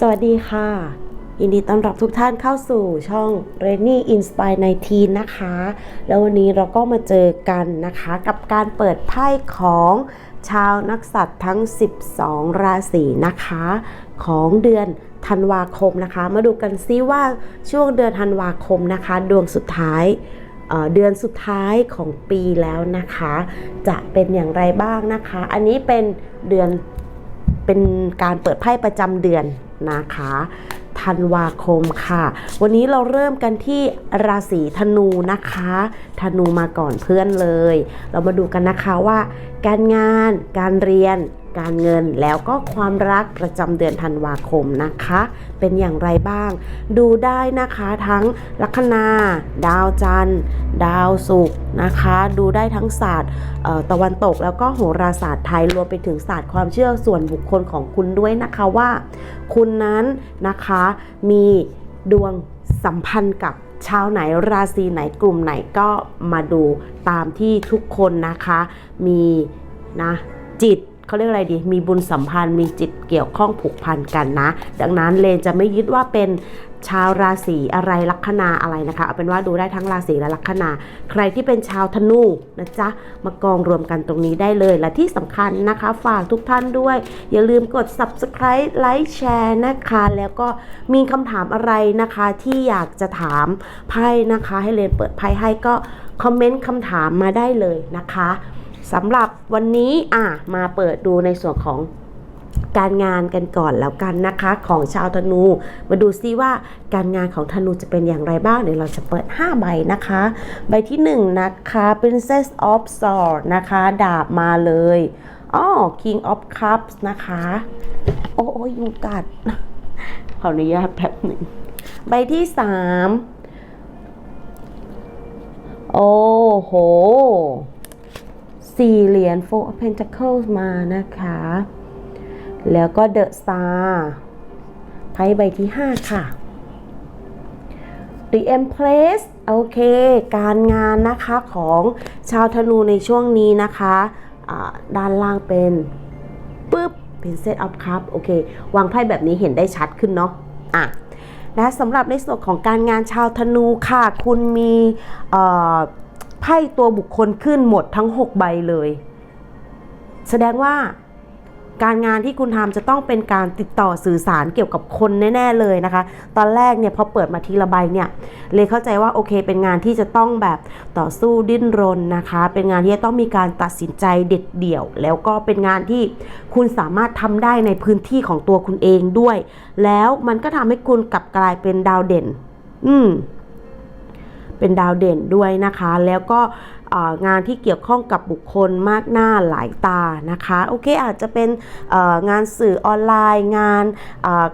สวัสดีค่ะ ยินดีต้อนรับทุกท่านเข้าสู่ช่อง r a i n y Inspire 19นะคะ แล้ววันนี้เราก็มาเจอกันนะคะกับการเปิดไพ่ของชาวนักสัตว์ทั้ง 12 ราศีนะคะ ของเดือนธันวาคมนะคะ มาดูกันซิว่าช่วงเดือนธันวาคมนะคะ ดวงสุดท้ายเดือนสุดท้ายของปีแล้วนะคะ จะเป็นอย่างไรบ้างนะคะ อันนี้เป็นเดือนเป็นการเปิดไพ่ประจำเดือน นะคะธันวาคมค่ะ วันนี้เราเริ่มกันที่ราศีธนูนะคะ ธนูมาก่อนเพื่อนเลย เรามาดูกันนะคะว่า การงานการเรียน การเงินแล้วก็ความรักประจำเดือนธันวาคมนะคะ เป็นอย่างไรบ้าง ดูได้นะคะทั้งลัคนาดาวจันทร์ ดาวศุกร์นะคะ ดูได้ทั้งศาสตร์ตะวันตกแล้วก็โหราศาสตร์ไทยรวมไปถึงศาสตร์ความเชื่อส่วนบุคคลของคุณด้วยนะคะว่า คุณนั้นนะคะมีดวงสัมพันธ์กับชาวไหนราศีไหนกลุ่มไหนก็มาดูตามที่ทุกคนนะคะมีนะจิต เขาเรียกอะไรดี มีบุญสัมพันธ์ มีจิตเกี่ยวข้องผูกพันกันนะ ดังนั้นเลนจะไม่ยึดว่าเป็นชาวราศีอะไรลัคนาอะไรนะคะ เอาเป็นว่าดูได้ทั้งราศีและลัคนา ใครที่เป็นชาวธนูนะจ๊ะ มากองรวมกันตรงนี้ได้เลย และที่สำคัญนะคะ ฝากทุกท่านด้วย อย่าลืมกด subscribe ไลค์แชร์นะคะ แล้วก็มีคำถามอะไรนะคะที่อยากจะถามไพ่นะคะ ให้เลนเปิดไพ่ให้ก็คอมเมนต์คำถามมาได้เลยนะคะ สำหรับวันนี้อะมาเปิดดูในส่วนของการงานกันก่อนแล้วกันนะคะของชาวธนู มาดูซิว่าการงานของธนูจะเป็นอย่างไรบ้าง เดี๋ยวเราจะเปิด 5 ใบนะคะ ใบที่ 1 นะคะ Princess of Swords นะคะ ดาบมาเลยอ๋อ King of Cups นะคะ โอ้ยยุงกัดขออนุญาตแป๊บหนึ่ง ใบที่ 3 โอ้โห สี่เหรียญ Four of Pentacles มานะคะ แล้วก็ The Star ไพ่ใบที่ 5 ค่ะ The Empress โอเค การงานนะคะของชาวธนูในช่วงนี้นะคะอ่าด้านล่างเป็นปึ๊บ เป็น Set of Cup โอเค วางไพ่แบบนี้เห็นได้ชัดขึ้นเนาะอะและสำหรับในส่วนของการงานชาวธนูค่ะ คุณมีเอ่อ ไพ่ตัวบุคคลขึ้นหมดทั้ง 6 ใบเลย แสดงว่าการงานที่คุณทำจะต้องเป็นการติดต่อสื่อสารเกี่ยวกับคนแน่ ๆ เลยนะคะ ตอนแรกเนี่ยพอเปิดมาทีละใบเนี่ยเลยเข้าใจว่าโอเค เป็นงานที่จะต้องแบบต่อสู้ดิ้นรนนะคะ เป็นงานที่จะต้องมีการตัดสินใจเด็ดเดี่ยว แล้วก็เป็นงานที่คุณสามารถทำได้ในพื้นที่ของตัวคุณเองด้วย แล้วมันก็ทำให้คุณกลับกลายเป็นดาวเด่น อืม เป็นดาวเด่นด้วยนะคะ แล้วก็งานที่เกี่ยวข้องกับบุคคลมากหน้าหลายตานะคะโอเคอาจจะเป็นงานสื่อออนไลน์ งาน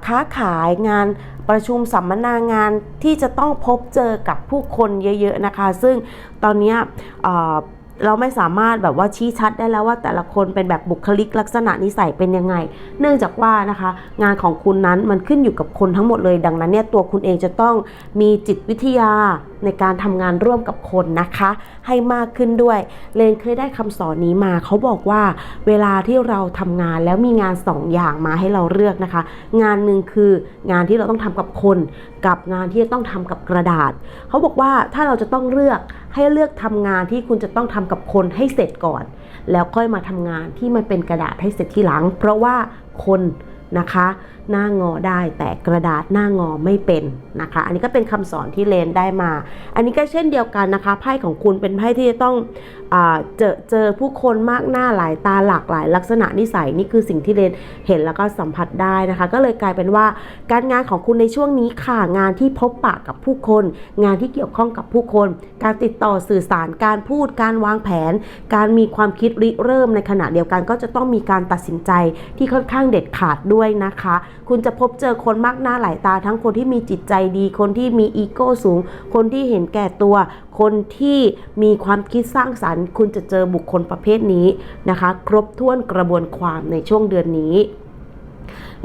ค้าขายงานประชุมสัมมนางานที่จะต้องพบเจอกับผู้คนเยอะๆนะคะ ซึ่งตอนนี้ เราไม่สามารถแบบว่าชี้ชัดได้แล้วว่าแต่ละคนเป็นแบบบุคลิกลักษณะนิสัยเป็นยังไง เนื่องจากว่านะคะ งานของคุณนั้นมันขึ้นอยู่กับคนทั้งหมดเลย ดังนั้นเนี่ยตัวคุณเองจะต้องมีจิตวิทยาในการทำงานร่วมกับคนนะคะ ให้มากขึ้นด้วย เลนเคยได้คำสอนนี้มา เขาบอกว่าเวลาที่เราทำงานแล้วมีงานสองอย่างมาให้เราเลือกนะคะ งานหนึ่งคืองานที่เราต้องทำกับคน กับงานที่จะต้องทำกับกระดาษ เขาบอกว่าถ้าเราจะต้องเลือก ให้เลือกทำงานที่คุณจะต้องทำกับคนให้เสร็จก่อน แล้วค่อยมาทำงานที่มันเป็นกระดาษให้เสร็จทีหลัง เพราะว่าคน นะคะ หน้างอได้แต่กระดาษหน้างอไม่เป็นนะคะ อันนี้ก็เป็นคำสอนที่เลนได้มา อันนี้ก็เช่นเดียวกันนะคะไพ่ของคุณเป็นไพ่ที่จะต้องอเจอเจอผู้คนมากหน้าหลายตาหลากหลาย ลักษณะนิสัยนี่คือสิ่งที่เลนเห็นแล้วก็สัมผัสได้นะคะ ก็เลยกลายเป็นว่าการงานของคุณในช่วงนี้ค่ะงานที่พบปะกับผู้คน งานที่เกี่ยวข้องกับผู้คน การติดต่อสื่อสารการพูด การวางแผน การมีความคิดริเริ่มในขณะเดียวกันก็จะต้องมีการตัดสินใจที่ค่อนข้างเด็ดขาดด้วยนะคะ คุณจะพบเจอคนมากหน้าหลายตา ทั้งคนที่มีจิตใจดี คนที่มีอีโก้สูง คนที่เห็นแก่ตัว คนที่มีความคิดสร้างสรรค์ คุณจะเจอบุคคลประเภทนี้นะคะ ครบถ้วนกระบวนความในช่วงเดือนนี้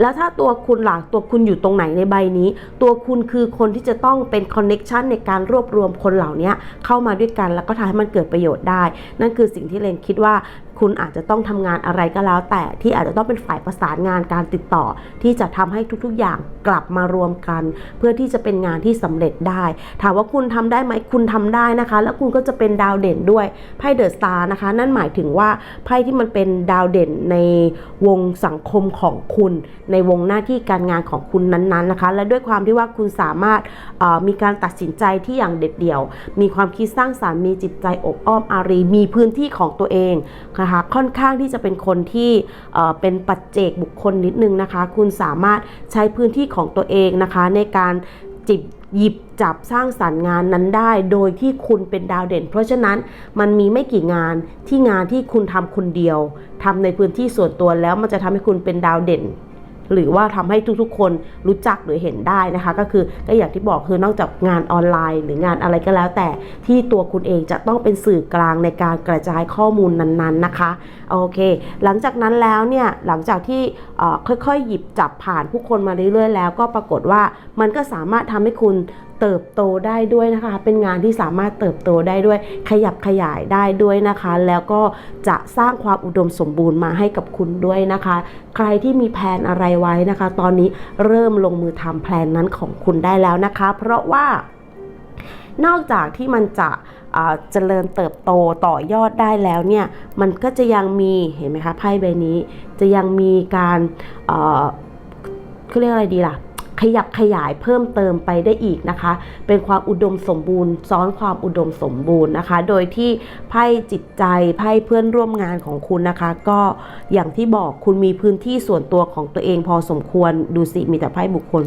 แล้วถ้าตัวคุณหลักตัวคุณอยู่ตรงไหนในใบนี้ ตัวคุณคือคนที่จะต้องเป็นคอนเน็ชันในการรวบรวมคนเหล่านี้เข้ามาด้วยกันแล้วก็ทำให้มันเกิดประโยชน์ได้ นั่นคือสิ่งที่เลนคิดว่า คุณอาจจะต้องทำงานอะไรก็แล้ว แต่ที่อาจจะต้องเป็นฝ่ายประสานงานการติดต่อ ที่จะทำให้ทุกๆอย่างกลับมารวมกัน เพื่อที่จะเป็นงานที่สำเร็จได้ ถามว่าคุณทำได้ไหมคุณทำได้นะคะ แล้วคุณก็จะเป็นดาวเด่นด้วยไพ่เดอะสตาร์นะคะ นั่นหมายถึงว่าไพ่ที่มันเป็นดาวเด่นในวงสังคมของคุณ ในวงหน้าที่การงานของคุณนั้นๆนะคะ และด้วยความที่ว่าคุณสามารถมีการตัดสินใจที่อย่างเด็ดเดี่ยว มีความคิดสร้างสารรค์มีจิตใจอบอ้อมอารี มีพื้นที่ของตัวเองนะคะค่อนข้างที่จะเป็นคนที่เอ่อเป็นปัจเจกบุคคลนิดนึงนะคะ คุณสามารถใช้พื้นที่ของตัวเองนะคะในการจิบหยิบจับสร้างสารรค์งานนั้นได้ โดยที่คุณเป็นดาวเด่น เพราะฉะนั้นมันมีไม่กี่งานที่งานที่คุณทำคนเดียวทำในพื้นที่ส่วนตัวแล้วมันจะทำให้คุณเป็นดาวเด่น หรือว่าทำให้ทุกๆ คนรู้จักหรือเห็นได้นะคะ ก็คือก็อย่างที่บอกคือนอกจากงานออนไลน์ หรืองานอะไรก็แล้ว แต่ที่ตัวคุณเองจะต้องเป็นสื่อกลางในการกระจายข้อมูลนั้นๆนะคะโอเค หลังจากนั้นแล้วเนี่ยหลังจากที่ค่อยๆ หยิบจับผ่านผู้คนมาเรื่อยๆ แล้วก็ปรากฏว่ามันก็สามารถทำให้คุณ เติบโตได้ด้วยนะคะ เป็นงานที่สามารถเติบโตได้ด้วย ขยับขยายได้ด้วยนะคะ แล้วก็จะสร้างความอุดมสมบูรณ์มาให้กับคุณด้วยนะคะ ใครที่มีแผนอะไรไว้นะคะ ตอนนี้เริ่มลงมือทำแผนนั้นของคุณได้แล้วนะคะ เพราะว่านอกจากที่มันจะเจริญเติบโตต่อยอดได้แล้วเนี่ย มันก็จะยังมีเห็นไหมคะไพ่ใบนี้ จะยังมีการเขาเรียกอะไรดีล่ะ ขยับขยายเพิ่มเติมไปได้อีกนะคะ เป็นความอุดมสมบูรณ์ ซ้อนความอุดมสมบูรณ์นะคะ โดยที่ไพ่จิตใจไพ่เพื่อนร่วมงานของคุณนะคะ ก็อย่างที่บอกคุณมีพื้นที่ส่วนตัวของตัวเองพอสมควรดูสิมีแต่ไพ่บุคคล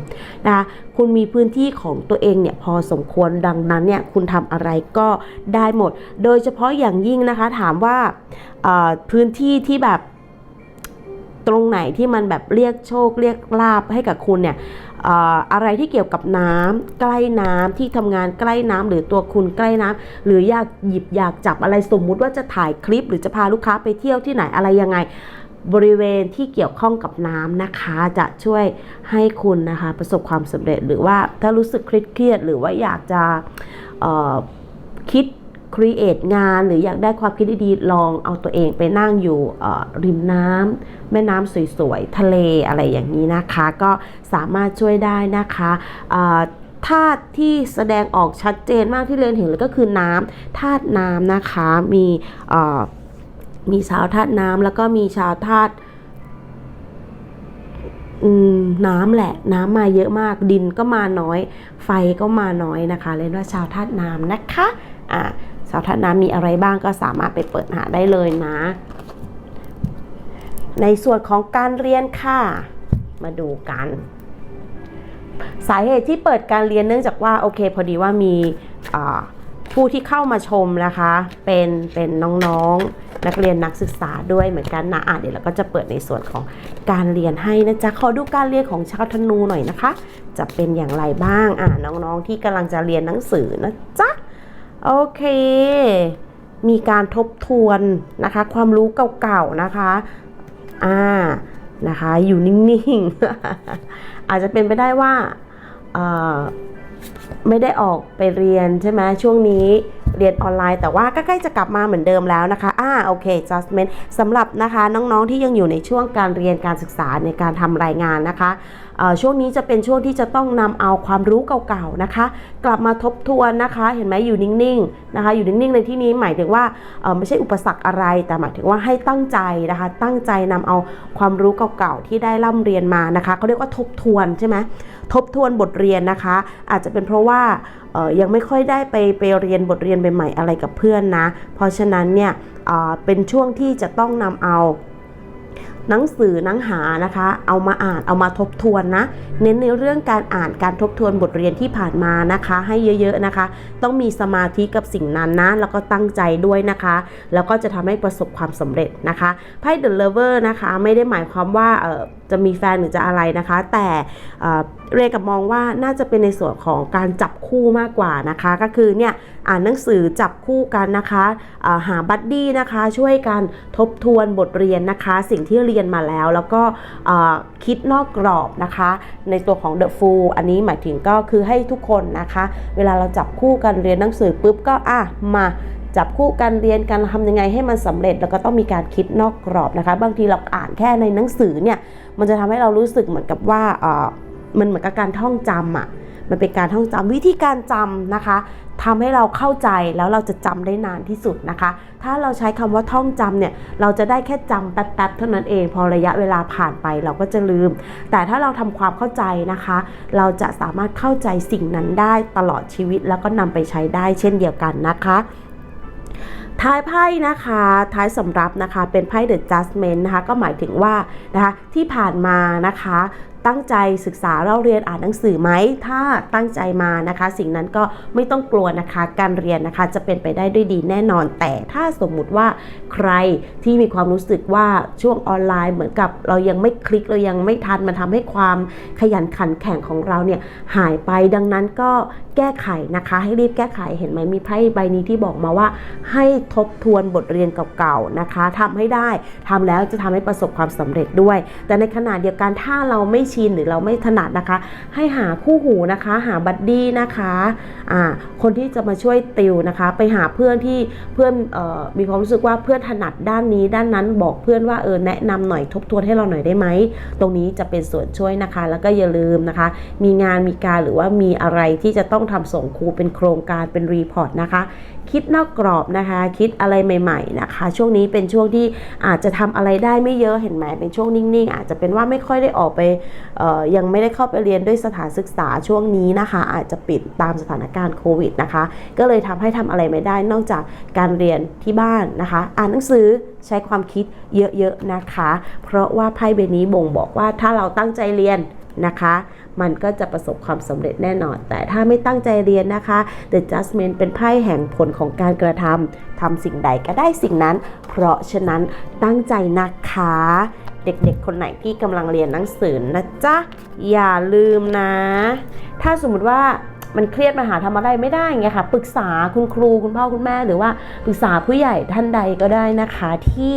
นะคะคุณมีพื้นที่ของตัวเองเนี่ยพอสมควรดังนั้นเนี่ยคุณทำอะไรก็ได้หมด โดยเฉพาะอย่างยิ่งนะคะถามว่าพื้นที่ที่แบบ ตรงไหนที่มันแบบเรียกโชคเรียกลาบให้กับคุณเนี่ยอะไรที่เกี่ยวกับน้ำใกล้น้ำที่ทำงานใกล้น้ำหรือตัวคุณใกล้น้ำหรืออยากหยิบอยากจับอะไรสมมุติว่าจะถ่ายคลิป หรือจะพาลูกค้าไปเที่ยวที่ไหนอะไรยังไง บริเวณที่เกี่ยวข้องกับน้ำนะคะ จะช่วยให้คุณนะคะ ประสบความสำเร็จหรือว่าถ้ารู้สึกเครียดหรือว่าอยากจะคิด ครีเอทงานหรืออยากได้ความคิดดีๆลองเอาตัวเองไปนั่งอยู่ริมน้ำแม่น้ำสวยๆ ทะเลอะไรอย่างนี้นะคะ ก็สามารถช่วยได้นะคะธาตุที่แสดงออกชัดเจนมากที่เรียนเห็นเลยก็คือน้ำธาตุน้ำนะคะมีมีชาวธาตุน้ำแล้วก็มีชาวธาตุน้ำแหละน้ำมาเยอะมากดินก็มาน้อย ไฟก็มาน้อยนะคะ เรียนว่าชาวธาตุน้ำนะคะอ่า ชาวธาตุน้ำมีอะไรบ้างก็สามารถไปเปิดหาได้เลยนะ ในส่วนของการเรียนค่ะ มาดูกัน สาเหตุที่เปิดการเรียนเนื่องจากว่าโอเคพอดีว่ามีผู้ที่เข้ามาชมนะคะ เป็นเป็นน้องๆนักเรียนนักศึกษาด้วยเหมือนกันนะอะเดี๋ยวเราก็จะเปิดในส่วนของการเรียนให้นะจ๊ะขอดูการเรียนของชาวธนูหน่อยนะคะ จะเป็นอย่างไรบ้างอะน้องๆที่กำลังจะเรียนหนังสือนะจ๊ะ โอเค มีการทบทวนนะคะ ความรู้เก่าๆนะคะ อ่า นะคะ อยู่นิ่งๆ อาจจะเป็นไปได้ว่าไม่ได้ออกไปเรียนใช่ไหมช่วงนี้เรียนออนไลน์ แต่ว่าก็ใกล้จะกลับมาเหมือนเดิมแล้วนะคะอ่าโอเค adjustment สำหรับนะคะน้องๆที่ยังอยู่ในช่วงการเรียนการศึกษาในการทำรายงานนะคะ ช่วงนี้จะเป็นช่วงที่จะต้องนำเอาความรู้เก่าๆนะคะ กลับมาทบทวนนะคะ เห็นไหมอยู่นิ่งๆนะคะ อยู่นิ่งๆในที่นี้หมายถึงว่าไม่ใช่อุปสรรคอะไร แต่หมายถึงว่าให้ตั้งใจนะคะ ตั้งใจนำเอาความรู้เก่าๆที่ได้ร่ำเรียนมานะคะเขาเรียกว่าทบทวนใช่ไหมทบทวนบทเรียนนะคะ อาจจะเป็นเพราะว่ายังไม่ค่อยได้ไปไปเรียนบทเรียนใหม่ๆอะไรกับเพื่อนนะ เพราะฉะนั้นเนี่ยเอ่อเป็นช่วงที่จะต้องนำเอา หนังสือหนังหานะคะ เอามาอ่านเอามาทบทวนนะ เน้นในเรื่องการอ่านการทบทวนบทเรียนที่ผ่านมานะคะ ให้เยอะๆนะคะ ต้องมีสมาธิกับสิ่งนั้นนะแล้วก็ตั้งใจด้วยนะคะ แล้วก็จะทำให้ประสบความสำเร็จนะคะไพ่เดอะเลเวอร์นะคะ ไม่ได้หมายความว่าเออ จะมีแฟนหรือจะอะไรนะคะ แต่เรกับมองว่าน่าจะเป็นในส่วนของการจับคู่มากกว่านะคะ ก็คือเนี่ยอ่านหนังสือจับคู่กันนะคะาหาบัดดี้นะคะช่วยกันทบทวนบทเรียนนะคะ สิ่งที่เรียนมาแล้ว แล้วก็คิดนอกกรอบนะคะ ในตัวของ The Fool อันนี้หมายถึงก็คือให้ทุกคนนะคะ เวลาเราจับคู่กันเรียนหนังสือปุ๊บก็อะมา จับคู่กันเรียนกันทำยังไงให้มันสำเร็จ แล้วก็ต้องมีการคิดนอกกรอบนะคะ บางทีเราอ่านแค่ในหนังสือเนี่ยมันจะทำให้เรารู้สึกเหมือนกับว่าเออมันเหมือนกับการท่องจำอะมันเป็นการท่องจำวิธีการจำนะคะทำให้เราเข้าใจแล้วเราจะจำได้นานที่สุดนะคะ ถ้าเราใช้คำว่าท่องจำเนี่ยเราจะได้แค่จำแป๊บๆเท่านั้นเอง พอระยะเวลาผ่านไปเราก็จะลืม แต่ถ้าเราทำความเข้าใจนะคะ เราจะสามารถเข้าใจสิ่งนั้นได้ตลอดชีวิตแล้วก็นำไปใช้ได้เช่นเดียวกันนะคะ ท้ายไพ่นะคะท้ายสำรับนะคะเป็นไพ่ The Judgment นะคะก็หมายถึงว่านะคะที่ผ่านมานะคะตั้งใจศึกษาเราเรียนอ่านหนังสือไหม ถ้าตั้งใจมานะคะ สิ่งนั้นก็ไม่ต้องกลัวนะคะ การเรียนนะคะจะเป็นไปได้ด้วยดีแน่นอน แต่ถ้าสมมุติว่าใครที่มีความรู้สึกว่าช่วงออนไลน์เหมือนกับเรายังไม่คลิกเรายังไม่ทันมันทำให้ความขยันขันแข่งของเราเนี่ยหายไปดังนั้นก็แก้ไขนะคะ ให้รีบแก้ไขเห็นไหมมีไพ่ใบนี้ที่บอกมาว่า ให้ทบทวนบทเรียนเก่าๆนะคะทำให้ได้ทำแล้วจะทำให้ประสบความสำเร็จด้วย แต่ในขณะเดียวกันถ้าเราไม่ชินหรือเราไม่ถนัดนะคะ ให้หาคู่หูนะคะ หาบัดดี้นะคะอ่าคนที่จะมาช่วยติวนะคะ ไปหาเพื่อนที่เพื่อนออมีความรู้สึกว่าเพื่อนถนัดด้านนี้ ด้านนั้นบอกเพื่อนว่าเออแนะนำหน่อยทบทวนให้เราหน่อยได้ไหมตรงนี้จะเป็นส่วนช่วยนะคะ แล้วก็อย่าลืมนะคะ มีงานมีการหรือว่ามีอะไรที่จะต้องทำส่งครูเป็นโครงการเป็นรีพอร์ตนะคะ คิดนอกกรอบนะคะ คิดอะไรใหม่ ๆนะคะ ช่วงนี้เป็นช่วงที่อาจจะทำอะไรได้ไม่เยอะเห็นไหมเป็นช่วงนิ่งๆ อาจจะเป็นว่าไม่ค่อยได้ออกไปยังไม่ได้เข้าไปเรียนด้วยสถานศึกษาช่วงนี้นะคะ อาจจะปิดตามสถานการณ์โควิดนะคะ ก็เลยทำให้ทำอะไรไม่ได้นอกจากการเรียนที่บ้านนะคะ อ่านหนังสือใช้ความคิดเยอะๆนะคะ เพราะว่าไพ่ใบนี้บ่งบอกว่าถ้าเราตั้งใจเรียนนะคะ มันก็จะประสบความสำเร็จแน่นอน แต่ถ้าไม่ตั้งใจเรียนนะคะ The Judgment เป็นไพ่แห่งผลของการกระทำทำสิ่งใดก็ได้สิ่งนั้น เพราะฉะนั้นตั้งใจนะคะ เด็กๆ คนไหนที่กำลังเรียนหนังสือนะจ๊ะ อย่าลืมนะ ถ้าสมมติว่ามันเครียดมาหาทำอะไรไม่ได้ไงค่ะปรึกษาคุณครูคุณพ่อคุณแม่ หรือว่าปรึกษาผู้ใหญ่ท่านใดก็ได้นะคะที่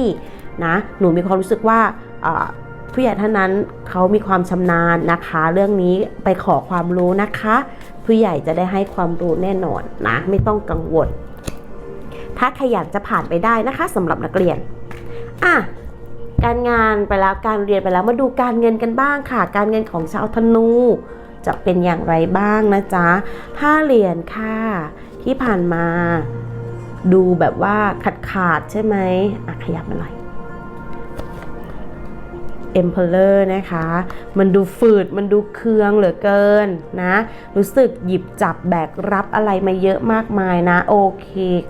นะหนูมีความรู้สึกว่า ผู้ใหญ่ท่านนั้นเขามีความชำนาญนะคะ เรื่องนี้ไปขอความรู้นะคะ ผู้ใหญ่จะได้ให้ความรู้แน่นอนนะไม่ต้องกังวล ถ้าขยันจะผ่านไปได้นะคะสำหรับนักเรียนอะการงานไปแล้วการเรียนไปแล้วมาดูการเงินกันบ้างค่ะ การเงินของชาวธนูจะเป็นอย่างไรบ้างนะจ๊ะห้าเหรียญค่ะที่ผ่านมา ดูแบบว่าขาดขาดใช่ไหมอะขยับมาหน่อย Emperor นะคะ มันดูฝืด มันดูเคืองเหลือเกินนะ รู้สึกหยิบจับแบกรับอะไรมาเยอะมากมายนะ โอเค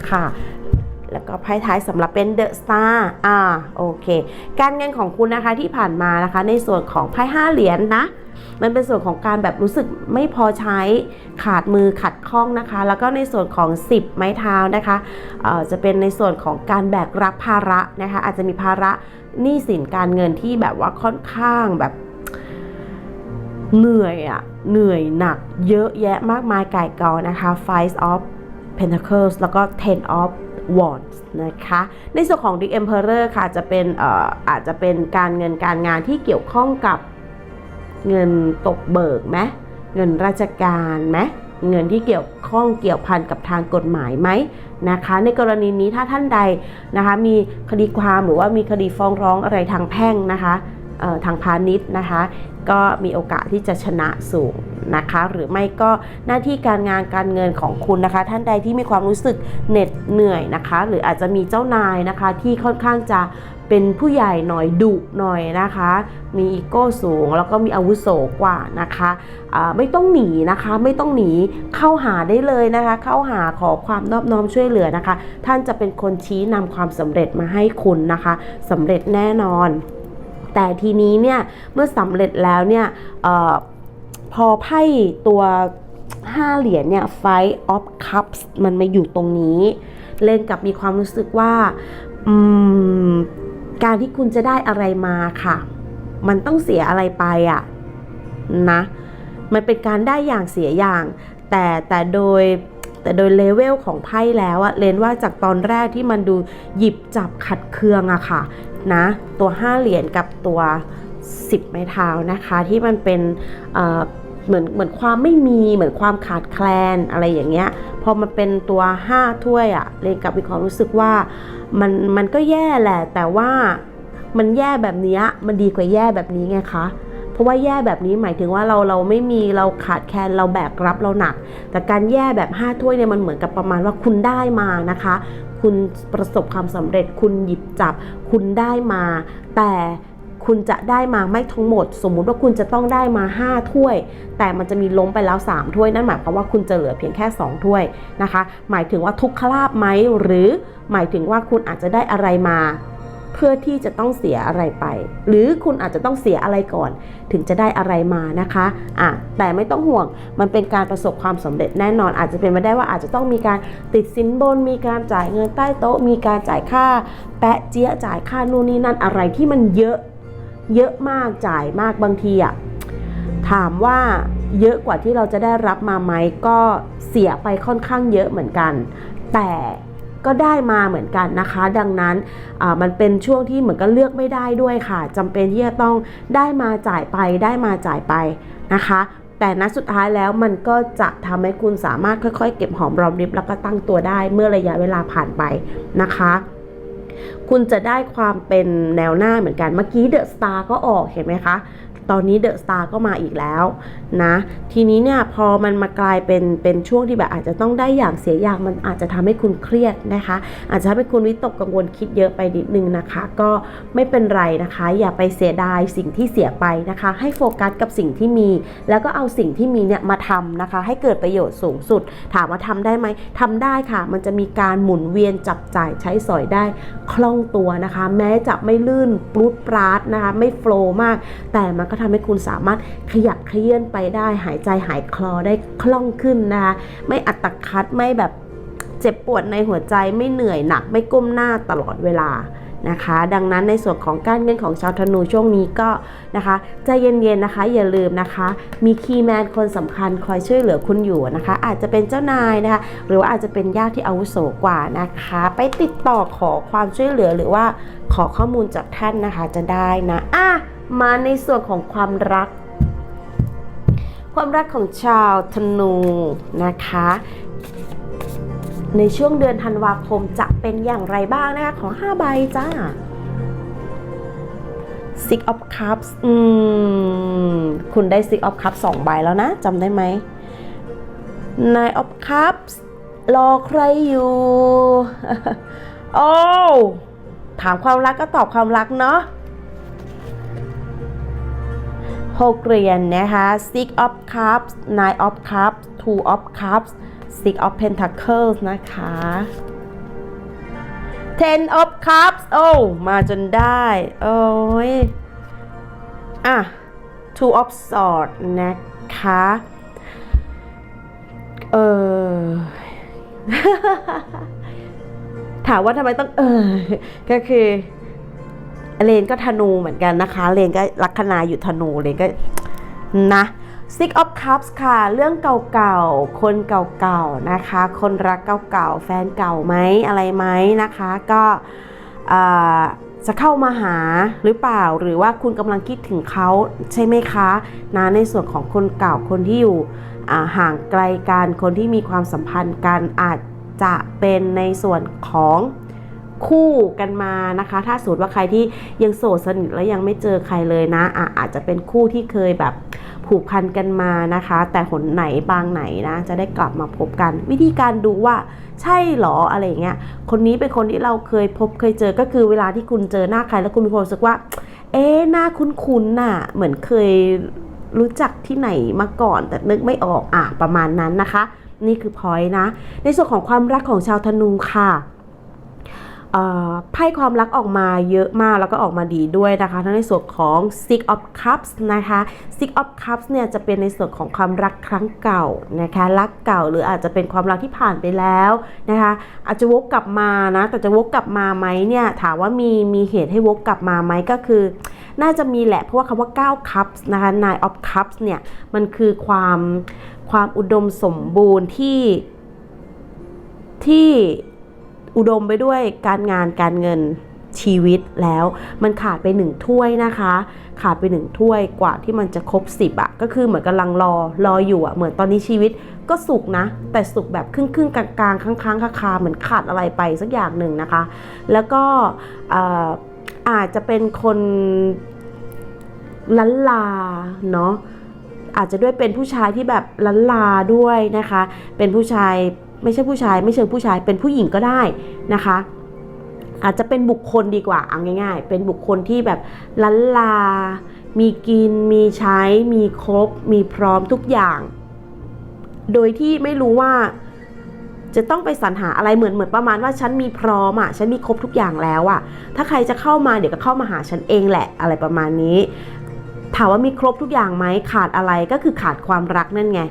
ค่ะ แล้วก็ไพ่ท้ายสำหรับเป็น The Star อ่าโอเค การเงินของคุณนะคะที่ผ่านมานะคะ ในส่วนของไพ่ห้าเหรียญนะมันเป็นส่วนของการแบบรู้สึกไม่พอใช้ขาดมือขัดข้องนะคะ แล้วก็ในส่วนของ 10 ไม้เท้านะคะเอ่อจะเป็นในส่วนของการแบกรับภาระนะคะ อาจจะมีภาระหนี้สินการเงินที่แบบว่าค่อนข้างแบบเหนื่อยอะเหนื่อยหนักเยอะแยะมากมายไก่กองนะคะ Five of Pentacles แล้วก็ Ten of Wands นะคะ ในส่วนของ The Emperor ค่ะจะเป็นเอ่ออาจจะเป็นการเงินการงานที่เกี่ยวข้องกับเงินตกเบิกไหมเงินราชการไหมเงินที่เกี่ยวข้องเกี่ยวพันกับทางกฎหมายไหมนะคะ ในกรณีนี้ถ้าท่านใดนะคะมีคดีความหรือว่ามีคดีฟ้องร้องอะไรทางแพ่งนะคะ ทางพาณิชย์นะคะ ก็มีโอกาสที่จะชนะสูงนะคะ หรือไม่ก็หน้าที่การงานการเงินของคุณนะคะ ท่านใดที่มีความรู้สึกเหน็ดเหนื่อยนะคะ หรืออาจจะมีเจ้านายนะคะที่ค่อนข้างจะเป็นผู้ใหญ่หน่อยดุหน่อยนะคะ มีอีโก้สูงแล้วก็มีอาวุโสกว่านะคะอ่าไม่ต้องหนีนะคะไม่ต้องหนีเข้าหาได้เลยนะคะ เข้าหาขอความนอบน้อมช่วยเหลือนะคะ ท่านจะเป็นคนชี้นำความสำเร็จมาให้คุณนะคะสำเร็จแน่นอน แต่ทีนี้เนี่ยเมื่อสำเร็จแล้วเนี่ยออพอไพ่ตัว5เหรียญเนี่ย Five of Cups มันมาอยู่ตรงนี้ เล่นกับมีความรู้สึกว่าการที่คุณจะได้อะไรมาค่ะ มันต้องเสียอะไรไปอะนะ มันเป็นการได้อย่างเสียอย่าง แต่แต่โดยแต่โดยเลเวลของไพ่แล้วอะเลนว่าจากตอนแรกที่มันดูหยิบจับขัดเคืองอะค่ะ นะ ตัว 5 เหรียญกับตัว 10 ไม้เท้านะคะ ที่มันเป็นเหมือนเหมือนความไม่มีเหมือนความขาดแคลนอะไรอย่างเงี้ยพอมันเป็นตัว 5 ถ้วยอะเลนกลับมีความรู้สึกว่ามันมันก็แย่แหละ แต่ว่ามันแย่แบบนี้มันดีกว่าแย่แบบนี้ไงคะเพราะว่าแย่แบบนี้หมายถึงว่าเราเราไม่มีเราขาดแคลนเราแบกรับเราหนัก แต่การแย่แบบ 5 ถ้วยเนี่ยมันเหมือนกับประมาณว่าคุณได้มานะคะ คุณประสบความสำเร็จ คุณหยิบจับ คุณได้มา แต่คุณจะได้มาไม่ทั้งหมด สมมุติว่าคุณจะต้องได้มา 5 ถ้วย แต่มันจะมีล้มไปแล้ว 3 ถ้วย นั่นหมายความว่าคุณจะเหลือเพียงแค่ 2 ถ้วยนะคะ หมายถึงว่าทุกขลาบไหมหรือหมายถึงว่าคุณอาจจะได้อะไรมา เพื่อที่จะต้องเสียอะไรไป หรือคุณอาจจะต้องเสียอะไรก่อน ถึงจะได้อะไรมานะคะอะแต่ไม่ต้องห่วงมันเป็นการประสบความสำเร็จแน่นอน อาจจะเป็นไปได้ว่าอาจจะต้องมีการติดสินบน มีการจ่ายเงินใต้โต๊ะ มีการจ่ายค่า แปะเจี๊ยจ่ายค่านู่นนี่นั่นอะไรที่มันเยอะเยอะมากจ่ายมากบางทีอะถามว่าเยอะกว่าที่เราจะได้รับมาไหมก็เสียไปค่อนข้างเยอะเหมือนกัน แต่ ก็ได้มาเหมือนกันนะคะ ดังนั้นมันเป็นช่วงที่เหมือนก็เลือกไม่ได้ด้วยค่ะจำเป็นที่จะต้องได้มาจ่ายไปได้มาจ่ายไปนะคะแต่ณสุดท้ายแล้วมันก็จะทำให้คุณสามารถค่อยๆ เก็บหอมรอมริบแล้วก็ตั้งตัวได้เมื่อระยะเวลาผ่านไปนะคะ คุณจะได้ความเป็นแนวหน้าเหมือนกันเมื่อกี้เดอะสตาร์ก็ออกเห็นไหมคะ ตอนนี้เดอะสตาร์ก็มาอีกแล้วนะทีนี้เนี่ยพอมันมากลายเป็นเป็นช่วงที่แบบอาจจะต้องได้อย่างเสียอย่างมันอาจจะทำให้คุณเครียดนะคะ อาจจะทำให้คุณวิตกกังวลคิดเยอะไปนิดนึงนะคะ ก็ไม่เป็นไรนะคะ อย่าไปเสียดายสิ่งที่เสียไปนะคะ ให้โฟกัสกับสิ่งที่มี แล้วก็เอาสิ่งที่มีเนี่ยมาทำนะคะ ให้เกิดประโยชน์สูงสุด ถามว่าทำได้ไหมทำได้ค่ะ มันจะมีการหมุนเวียนจับจ่ายใช้สอยได้คล่องตัวนะคะ แม้จะไม่ลื่นปลุดปราดนะคะ ไม่โฟล์มาก แต่มันก็ทำให้คุณสามารถขยับเคลื่อนไปได้ หายใจหายคลอได้คล่องขึ้นนะคะไม่อัตคัดไม่แบบเจ็บปวดในหัวใจไม่เหนื่อยหนัก ไม่ก้มหน้าตลอดเวลานะคะ ดังนั้นในส่วนของการเงินของชาวธนูช่วงนี้ก็นะคะใจเย็นๆนะคะ อย่าลืมนะคะ มีคีย์แมนคนสำคัญคอยช่วยเหลือคุณอยู่นะคะ อาจจะเป็นเจ้านายนะคะ หรือว่าอาจจะเป็นญาติที่อาวุโสกว่านะคะ ไปติดต่อขอความช่วยเหลือหรือว่าขอข้อมูลจากท่านนะคะจะได้นะอะ มาในส่วนของความรัก ความรักของชาวธนูนะคะ ในช่วงเดือนธันวาคมจะเป็นอย่างไรบ้างนะคะขอ5ใบจ้า Six of Cups อืม คุณได้ Six of Cups 2ใบแล้วนะจำได้ไหม Nine of Cups รอใครอยู่ โอ้ ถามความรักก็ตอบความรักเนาะ หกเหรียญนะคะ six of cups nine of cups two of cups six of pentacles นะคะ ten of cups โอ้ มาจนได้ โอ้ย อะ two of swords นะคะ เออ ถามว่าทำไมต้องเออ ก็คือ เลนก็ธนูเหมือนกันนะคะ เลนก็ลัคนาอยู่ธนู เลนก็นะ Six of Cups ค่ะ เรื่องเก่าๆ คนเก่าๆ นะคะ คนรักเก่าๆ แฟนเก่าไหมอะไรไหมนะคะ ก็จะเข้ามาหาหรือเปล่า หรือว่าคุณกำลังคิดถึงเขาใช่ไหมคะนะในส่วนของคนเก่า คนที่อยู่ห่างไกลกัน คนที่มีความสัมพันธ์กันอาจจะเป็นในส่วนของ คู่กันมานะคะ ถ้าสมมติว่าใครที่ยังโสดสนิทแล้วยังไม่เจอใครเลยนะอะอาจจะเป็นคู่ที่เคยแบบผูกพันกันมานะคะ แต่หนไหนบางไหนนะจะได้กลับมาพบกัน วิธีการดูว่าใช่หรออะไรเงี้ยคนนี้เป็นคนที่เราเคยพบเคยเจอก็คือเวลาที่คุณเจอหน้าใครแล้วคุณมีความรู้สึกว่า เอ๊หน้าคุ้นๆน่ะเหมือนเคยรู้จักที่ไหนมาก่อน แต่นึกไม่ออกอะประมาณนั้นนะคะ นี่คือพอยนะ ในส่วนของความรักของชาวธนูค่ะ ไพ่ความรักออกมาเยอะมากแล้วก็ออกมาดีด้วยนะคะ ทั้งในส่วนของ Six of Cups นะคะ Six of Cups เนี่ยจะเป็นในส่วนของความรักครั้งเก่านะคะรักเก่าหรืออาจจะเป็นความรักที่ผ่านไปแล้วนะคะ อาจจะวกกลับมานะแต่จะวกกลับมาไหมเนี่ยถามว่ามีมีเหตุให้วกกลับมาไหมก็คือ น่าจะมีแหละเพราะว่าคำว่า 9 cups นะคะ nine of cups เนี่ยมันคือความความอุดมสมบูรณ์ที่ที่ อุดมไปด้วยการงานการเงินชีวิตแล้วมันขาดไปหนึ่งถ้วยนะคะ ขาดไปหนึ่งถ้วยกว่าที่มันจะครบสิบอะก็คือเหมือนกำลังรอรออยู่อะเหมือนตอนนี้ชีวิตก็สุกนะ แต่สุกแบบครึ่งครึ่งกลางกลางค้างค้างคาคาเหมือนขาดอะไรไปสักอย่างหนึ่งนะคะ แล้วก็ออาจจะเป็นคนลันลาเนาะอาจจะด้วยเป็นผู้ชายที่แบบลันลาด้วยนะคะ เป็นผู้ชาย ไม่ใช่ผู้ชาย ไม่เชิงผู้ชายเป็นผู้หญิงก็ได้นะคะ อาจจะเป็นบุคคลดีกว่าเอาง่าย ๆ เป็นบุคคลที่แบบลันลา มีกิน มีใช้ มีครบ มีพร้อมทุกอย่าง โดยที่ไม่รู้ว่าจะต้องไปสรรหาอะไรเหมือนเหมือนประมาณว่าฉันมีพร้อมอะฉันมีครบทุกอย่างแล้วอะ ถ้าใครจะเข้ามาเดี๋ยวก็เข้ามาหาฉันเองแหละอะไรประมาณนี้ ถามว่ามีครบทุกอย่างไหมขาดอะไรก็คือขาดความรักนั่นไง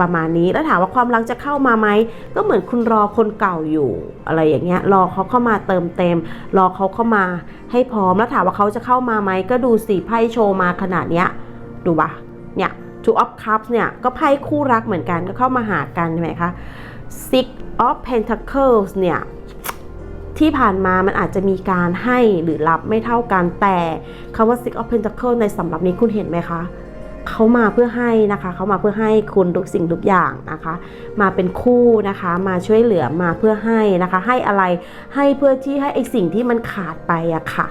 ประมาณนี้แล้วถามว่าความรักจะเข้ามาไหมก็เหมือนคุณรอคนเก่าอยู่อะไรอย่างเงี้ยรอเขาเข้ามาเติมเต็ม รอเขาเข้ามาให้พร้อมแล้วถามว่าเขาจะเข้ามาไหมก็ดูสิไพ่โชว์มาขนาดเนี้ยดูปะเนี่ย two of cups เนี่ยก็ไพ่คู่รักเหมือนกันก็เข้ามาหากันใช่ไหมคะ six of pentacles เนี่ยที่ผ่านมามันอาจจะมีการให้หรือรับไม่เท่ากันแต่คำว่า six of pentacles ในสำหรับนี้คุณเห็นไหมคะ เขามาเพื่อให้นะคะเขามาเพื่อให้คุณทุกสิ่งทุกอย่างนะคะ มาเป็นคู่นะคะ มาช่วยเหลือมาเพื่อให้นะคะ ให้อะไรให้เพื่อที่ให้ไอสิ่งที่มันขาดไปอะค่ะ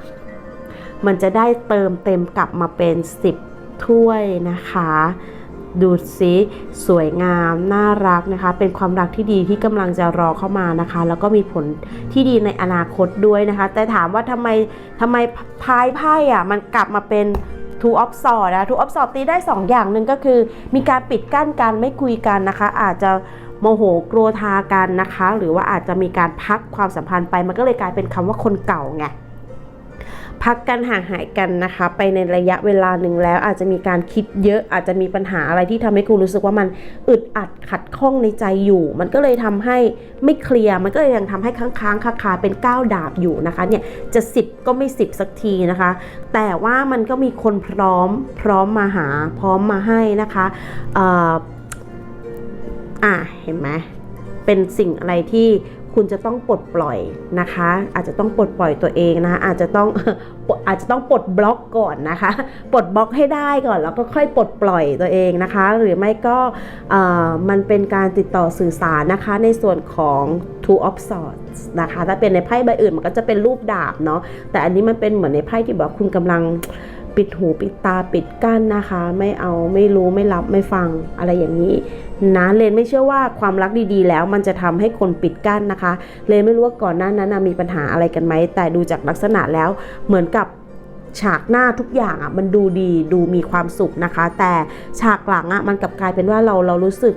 มันจะได้เติมเต็มกลับมาเป็น 10 ถ้วยนะคะดูสิสวยงามน่ารักนะคะ เป็นความรักที่ดีที่กำลังจะรอเข้ามานะคะ แล้วก็มีผลที่ดีในอนาคตด้วยนะคะ แต่ถามว่าทำไมทำไมพายไพ่อะมันกลับมาเป็น two of swords นะ two of swords ตีได้ 2 อย่างหนึ่งก็คือ มีการปิดกั้นการไม่คุยกันนะคะ อาจจะโมโหกลัวทากันนะคะ หรือว่าอาจจะมีการพักความสัมพันธ์ไปมันก็เลยกลายเป็นคำว่าคนเก่าไง พักกันห่างหายกันนะคะ ไปในระยะเวลาหนึ่งแล้ว อาจจะมีการคิดเยอะอาจจะมีปัญหาอะไรที่ทำให้คุณรู้สึกว่ามันอึดอัดขัดข้องในใจอยู่ มันก็เลยทำให้ไม่เคลียร์มันก็เลยยังทำให้ค้างๆคาๆเป็นก้าวดาบอยู่นะคะเนี่ยจะสิบก็ไม่สิบสักทีนะคะ แต่ว่ามันก็มีคนพร้อมพร้อมมาหาพร้อมมาให้นะคะอ่ออะเห็นไหมเป็นสิ่งอะไรที่ คุณจะต้องปลดปล่อยนะคะ อาจจะต้องปลดปล่อยตัวเองนะอาจจะต้องอาจจะต้องปลดบล็อกก่อนนะคะ ปลดบล็อกให้ได้ก่อนแล้วก็ค่อยปลดปล่อยตัวเองนะคะ หรือไม่ก็มันเป็นการติดต่อสื่อสารนะคะในส่วนของ two of swords นะคะถ้าเป็นในไพ่ใบอื่นมันก็จะเป็นรูปดาบเนาะแต่อันนี้มันเป็นเหมือนในไพ่ที่บอกคุณกำลัง ปิดหูปิดตาปิดกั้นนะคะ ไม่เอาไม่รู้ไม่รับไม่ฟังอะไรอย่างนี้นะเลนไม่เชื่อว่าความรักดีๆ แล้วมันจะทำให้คนปิดกั้นนะคะ เลนไม่รู้ว่าก่อนหน้านั้นมีปัญหาอะไรกันไหมแต่ดูจากลักษณะแล้วเหมือนกับฉากหน้าทุกอย่างอะมันดูดีดูมีความสุขนะคะ แต่ฉากหลังอะมันกลับกลายเป็นว่าเราเรารู้สึก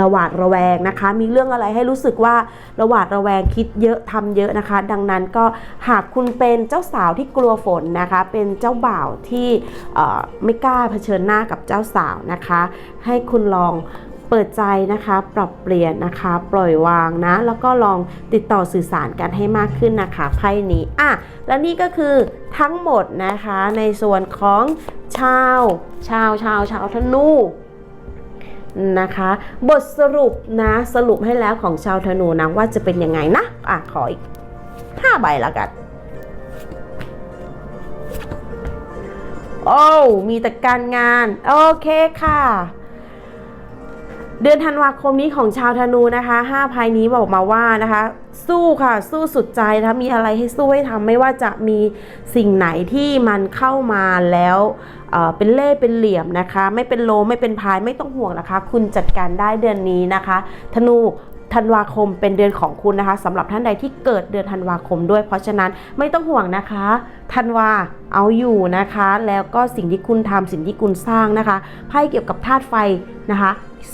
ระหวาดระแวงนะคะ มีเรื่องอะไรให้รู้สึกว่าระหวาดระแวงคิดเยอะทำเยอะนะคะ ดังนั้นก็หากคุณเป็นเจ้าสาวที่กลัวฝนนะคะ เป็นเจ้าบ่าวที่ไม่กล้าเผชิญหน้ากับเจ้าสาวนะคะ ให้คุณลองเปิดใจนะคะ ปรับเปลี่ยนนะคะ ปล่อยวางนะ แล้วก็ลองติดต่อสื่อสารกันให้มากขึ้นนะคะไพ่นี้อะและนี่ก็คือทั้งหมดนะคะในส่วนของชาว ชาวชาวชาวธนู นะคะ บทสรุปนะสรุปให้แล้วของชาวธนูนะว่าจะเป็นยังไงนะอะขออีก5ใบละกัน โอ้มีแต่การงาน โอเคค่ะเดือนธันวาคมนี้ของชาวธนูนะคะ 5 ภายนี้บอกมาว่านะคะ สู้ค่ะ สู้สุดใจนะคะมีอะไรให้สู้ให้ทำไม่ว่าจะมีสิ่งไหนที่มันเข้ามาแล้วเเป็นเล่เป็นเหลี่ยมนะคะ ไม่เป็นโลไม่เป็นพายไม่ต้องห่วงนะคะ คุณจัดการได้เดือนนี้นะคะ ธนูธันวาคมเป็นเดือนของคุณนะคะสำหรับท่านใดที่เกิดเดือนธันวาคมด้วย เพราะฉะนั้นไม่ต้องห่วงนะคะธันวาเอาอยู่นะคะ แล้วก็สิ่งที่คุณทำสิ่งที่คุณสร้างนะคะไพ่เกี่ยวกับธาตุไฟนะคะ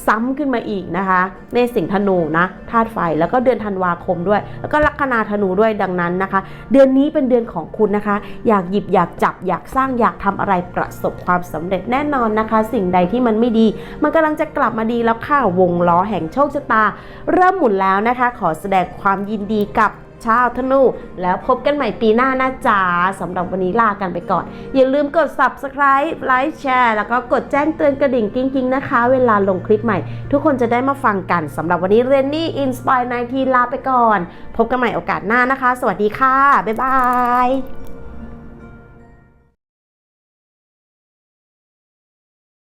ซ้ำขึ้นมาอีกนะคะ ในสิงธนูนะธาตุไฟแล้วก็เดือนธันวาคมด้วย แล้วก็ลัคนาธนูด้วยดังนั้นนะคะ เดือนนี้เป็นเดือนของคุณนะคะ อยากหยิบอยากจับอยากสร้างอยากทำอะไรประสบความสำเร็จแน่นอนนะคะ สิ่งใดที่มันไม่ดี มันกำลังจะกลับมาดีแล้วค่ะวงล้อแห่งโชคชะตา เริ่มหมุนแล้วนะคะ ขอแสดงความยินดีกับ ชาวธนู แล้วพบกันใหม่ปีหน้านะจ๊ะสำหรับวันนี้ลากันไปก่อน อย่าลืมกด subscribe ไลค์แชร์แล้วก็กดแจ้งเตือนกระดิ่งกิ้งๆนะคะ เวลาลงคลิปใหม่ ทุกคนจะได้มาฟังกันสำหรับวันนี้เรนนี่อินสปาย19ลาไปก่อน พบกันใหม่โอกาสหน้านะคะ สวัสดีค่ะ บ๊ายบาย